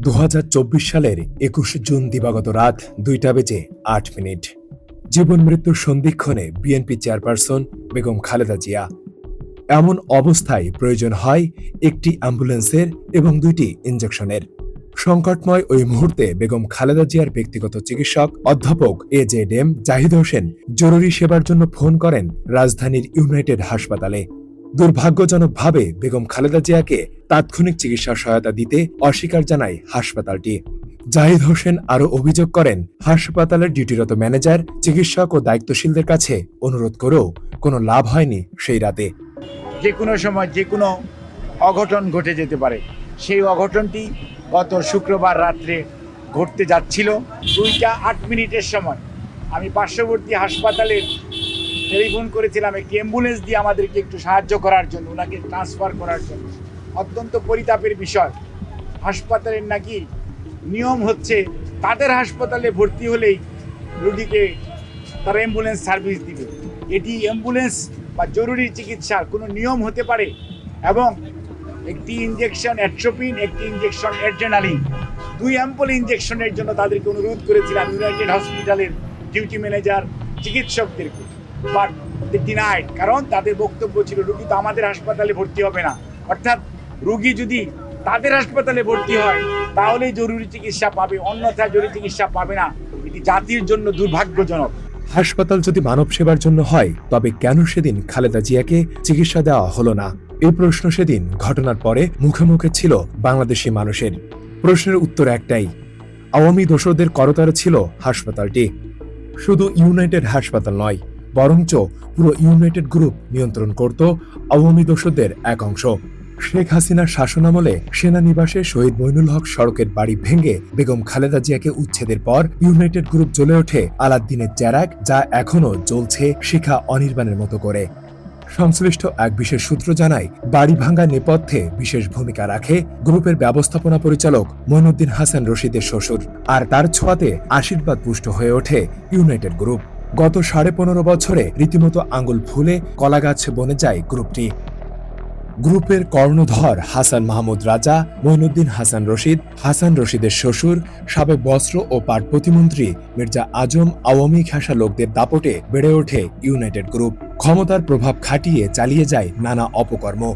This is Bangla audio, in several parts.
দু হাজার চব্বিশ সালের একুশ জুন দিবাগত রাত দুইটা বেজে আট মিনিট। জীবন মৃত্যুর সন্ধিক্ষণে বিএনপি চেয়ারপারসন বেগম খালেদা জিয়া। এমন অবস্থায় প্রয়োজন হয় একটি অ্যাম্বুলেন্সের এবং দুইটি ইঞ্জেকশনের সংকটময় ওই মুহূর্তে বেগম খালেদা জিয়ার ব্যক্তিগত চিকিৎসক অধ্যাপক A Z M Zahid Hossain জরুরি সেবার জন্য ফোন করেন রাজধানীর ইউনাইটেড হাসপাতালে। দুর্ভাগ্যজনকভাবে বেগম খালেদা জিয়াকে তাৎক্ষণিক চিকিৎসা সহায়তা দিতে অস্বীকার জানায় হাসপাতালটি। জাহিদ হোসেন আরও অভিযোগ করেন, হাসপাতালের ডিউটিরত ম্যানেজার, চিকিৎসক ও দায়িত্বশীলদের কাছে অনুরোধ করেও কোনো লাভ হয়নি সেই রাতে। যে কোনো সময় যে কোনো অঘটন ঘটে যেতে পারে। সেই অঘটনটি গত শুক্রবার রাত্রে ঘটতে যাচ্ছিল দুইটা আট মিনিটের সময়। আমি পার্শ্ববর্তী হাসপাতালের টেলিফোন করেছিলাম, একটি অ্যাম্বুলেন্স দিয়ে আমাদেরকে একটু সাহায্য করার জন্য, ওনাকে ট্রান্সফার করার জন্য। অত্যন্ত পরিতাপের বিষয়। হাসপাতালের নাকি নিয়ম হচ্ছে, তাদের হাসপাতালে ভর্তি হলেই রুগীকে তারা অ্যাম্বুলেন্স সার্ভিস দিবে। এটি অ্যাম্বুলেন্স বা জরুরি চিকিৎসার কোনো নিয়ম হতে পারে এবং একটি ইঞ্জেকশন অ্যাট্রোপিন, একটি ইঞ্জেকশন অ্যাড্রেনালিন, দুই অ্যাম্পল ইঞ্জেকশনের জন্য তাদেরকে অনুরোধ করেছিলাম ইউনাইটেড হসপিটালের ডিউটি ম্যানেজার চিকিৎসকদেরকে। বাট ডিনাইড কারণ তাদের বক্তব্য ছিল, রুগী তো আমাদের হাসপাতালে ভর্তি হবে না। অর্থাৎ রুগী যদি তাদের হাসপাতালে ভর্তি হয়, তাহলেই জরুরি চিকিৎসা পাবে, অন্যথায় জরুরি চিকিৎসা পাবে না। এটি জাতির জন্য দুর্ভাগ্যজনক। হাসপাতাল যদি মানব সেবার জন্য হয়, তবে কেন সেদিন খালেদা জিয়াকে চিকিৎসা দেওয়া হলো না? এই প্রশ্ন সেদিন ঘটনার পরে মুখে মুখে ছিল বাংলাদেশি মানুষের। প্রশ্নের উত্তর একটাই, আওয়ামী দোষদের করতারে ছিল হাসপাতালটি। শুধু ইউনাইটেড হাসপাতাল নয় বরঞ্চ পুরো ইউনাইটেড গ্রুপ নিয়ন্ত্রণ করত আওয়ামী দোসরদের এক অংশ। শেখ হাসিনার শাসনামলে সেনানিবাসে শহীদ মইনুল হক সড়কের বাড়ি ভেঙে বেগম খালেদা জিয়াকে উচ্ছেদের পর ইউনাইটেড গ্রুপ জ্বলে ওঠে আলাদ্দিনের চ্যারাক, যা এখনও জ্বলছে শিখা অনির্বাণের মতো করে। সংশ্লিষ্ট এক বিশেষ সূত্র জানায়, বাড়ি ভাঙ্গা নেপথ্যে বিশেষ ভূমিকা রাখে গ্রুপের ব্যবস্থাপনা পরিচালক মইনুদ্দিন হাসান রশিদের শ্বশুর। আর তার ছোঁয়াতে আশীর্বাদ পুষ্ট হয়ে ওঠে ইউনাইটেড গ্রুপ। গত সাড়ে পনেরো বছরে রীতিমতো আঙুল ফুলে কলাগাছ বনে যায় গ্রুপটি। গ্রুপের কর্ণধর হাসান মাহমুদ রাজা, মইনুদ্দিন হাসান রশিদ, হাসান রশিদের শ্বশুর, সাবেক বস্ত্র ও পাট প্রতিমন্ত্রী মির্জা আজম আওয়ামী ঘাসা লোকদের দাপটে বেড়ে ওঠে ইউনাইটেড গ্রুপ। ক্ষমতার প্রভাব খাটিয়ে চালিয়ে যায় নানা অপকর্ম।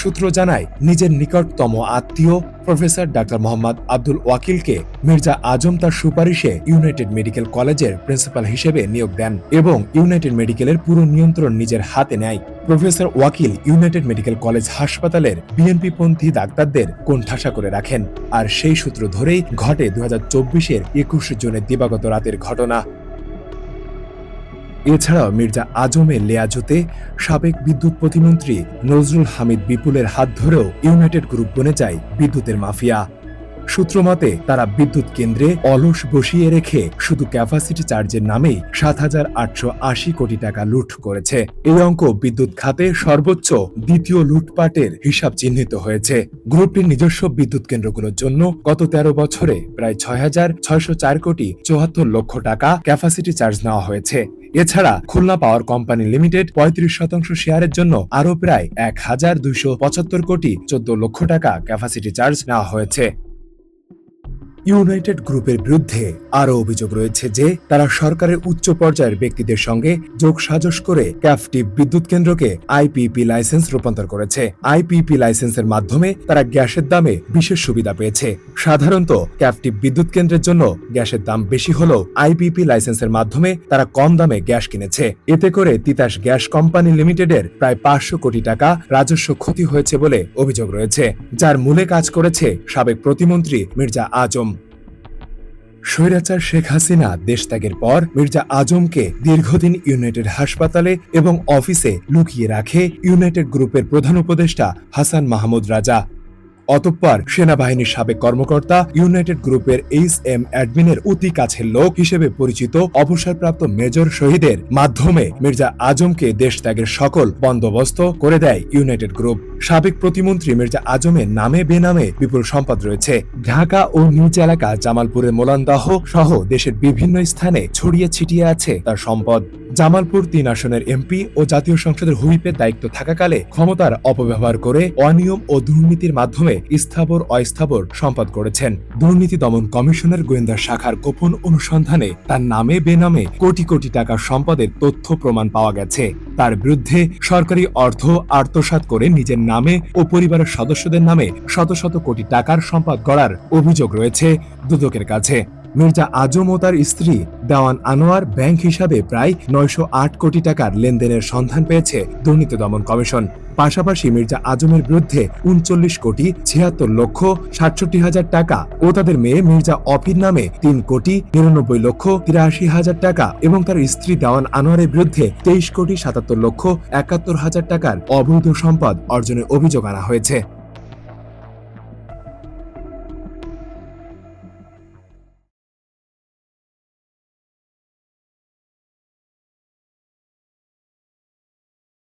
সূত্র জানায়, নিজের নিকটতম আত্মীয়, প্রফেসর ডাক্তার মোহাম্মদ আব্দুল ওয়াকিলকে মির্জা আজম তার সুপারিশে ইউনাইটেড মেডিকেল কলেজের প্রিন্সিপাল হিসেবে নিয়োগ দেন এবং ইউনাইটেড মেডিকেলের পুরো নিয়ন্ত্রণ নিজের হাতে নেয়। Professor Wakil United medical college হাসপাতালের বিএনপি পন্থী ডাক্তারদের কোণঠাসা করে রাখেন। আর সেই সূত্র ধরেই ঘটে দু হাজার চব্বিশের একুশে জুনের দিবাগত রাতের ঘটনা। এছাড়াও মির্জা আজমের লেয়াজতে সাবেক বিদ্যুৎ প্রতিমন্ত্রী নজরুল হামিদ বিপুলের হাত ধরেও ইউনাইটেড গ্রুপ বনে যায় বিদ্যুতের মাফিয়া। সূত্রমতে, তারা বিদ্যুৎ কেন্দ্রে অলস বসিয়ে রেখে শুধু ক্যাপাসিটি চার্জের নামেই সাত হাজার আটশো আশি কোটি টাকা লুট করেছে। এই অঙ্ক বিদ্যুৎ খাতে সর্বোচ্চ দ্বিতীয় লুটপাটের হিসাব চিহ্নিত হয়েছে। গ্রুপটির নিজস্ব বিদ্যুৎ কেন্দ্রগুলোর জন্য গত তেরো বছরে প্রায় ছয় হাজার ছয়শো চার কোটি চুয়াত্তর লক্ষ টাকা ক্যাপাসিটি চার্জ নেওয়া হয়েছে। এছাড়া খুলনা পাওয়ার কোম্পানি লিমিটেড পঁয়ত্রিশ শতাংশ শেয়ারের জন্য আরও প্রায় এক হাজার দুইশো পঁচাত্তর কোটি চোদ্দ লক্ষ টাকা ক্যাপাসিটি চার্জ নেওয়া হয়েছে। ইউনাইটেড গ্রুপের বিরুদ্ধে আরও অভিযোগ রয়েছে যে তারা সরকারের উচ্চ পর্যায়ের ব্যক্তিদের সঙ্গে যোগ সাজস করে ক্যাফটিভ বিদ্যুৎ কেন্দ্রকে আইপিপি লাইসেন্স রূপান্তর করেছে। আইপিপি লাইসেন্সের মাধ্যমে তারা গ্যাসের দামে বিশেষ সুবিধা পেয়েছে। সাধারণত ক্যাফটিভ বিদ্যুৎ কেন্দ্রের জন্য গ্যাসের দাম বেশি হলেও আইপিপি লাইসেন্সের মাধ্যমে তারা কম দামে গ্যাস কিনেছে। এতে করে তিতাস গ্যাস কোম্পানি লিমিটেডের প্রায় পাঁচশো কোটি টাকা রাজস্ব ক্ষতি হয়েছে বলে অভিযোগ রয়েছে, যার মূলে কাজ করেছে সাবেক প্রতিমন্ত্রী মির্জা আজম। স্বৈরাচার শেখ হাসিনা দেশত্যাগের পর মির্জা আজমকে দীর্ঘদিন ইউনাইটেড হাসপাতালে এবং অফিসে লুকিয়ে রাখে ইউনাইটেড গ্রুপের প্রধান উপদেষ্টা হাসান মাহমুদ রাজা। অতঃপর সেনাবাহিনীর সাবেক কর্মকর্তা ইউনাইটেড গ্রুপের এইচ এম অ্যাডমিনের অতি কাছের লোক হিসেবে পরিচিত অবসরপ্রাপ্ত মেজর শহীদের মাধ্যমে মির্জা আজমকে দেশ ত্যাগের সকল বন্দোবস্ত করে দেয় ইউনাইটেড গ্রুপ। সাবেক প্রতিমন্ত্রী মির্জা আজমের নামে বেনামে বিপুল সম্পদ রয়েছে। ঢাকা ও নিজ এলাকা জামালপুরের মোলানদাহ সহ দেশের বিভিন্ন স্থানে ছড়িয়ে ছিটিয়ে আছে তার সম্পদ। জামালপুর তিন আসনের এমপি ও জাতীয় সংসদের হুইপের দায়িত্ব থাকাকালে ক্ষমতার অপব্যবহার করে অনিয়ম ও দুর্নীতির মাধ্যমে স্থাবর, অস্থাবর সম্পদ করেছেন। দুর্নীতি দমন কমিশনের গোয়েন্দা শাখার গোপন অনুসন্ধানে তার নামে বেনামে কোটি কোটি টাকার সম্পদের তথ্য প্রমাণ পাওয়া গেছে। তার বিরুদ্ধে সরকারি অর্থ আত্মসাত করে নিজের নামে ও পরিবারের সদস্যদের নামে শত শত কোটি টাকার সম্পদ গড়ার অভিযোগ রয়েছে দুদকের কাছে। মির্জা আজম ও তার স্ত্রী দেওয়ান আনোয়ার ব্যাংক হিসাবে প্রায় নয়শো আট কোটি টাকার লেনদেনের সন্ধান পেয়েছে দুর্নীতি দমন কমিশন। পাশাপাশি মির্জা আজমের বিরুদ্ধে উনচল্লিশ কোটি ছিয়াত্তর লক্ষ সাতষট্টি হাজার টাকা ও তাদের মেয়ে মির্জা অফির নামে তিন কোটি নিরানব্বই লক্ষ তিরাশি হাজার টাকা এবং তার স্ত্রী দেওয়ান আনোয়ারের বিরুদ্ধে তেইশ কোটি সাতাত্তর লক্ষ একাত্তর হাজার টাকার অবৈধ সম্পদ অর্জনের অভিযোগ আনা হয়েছে।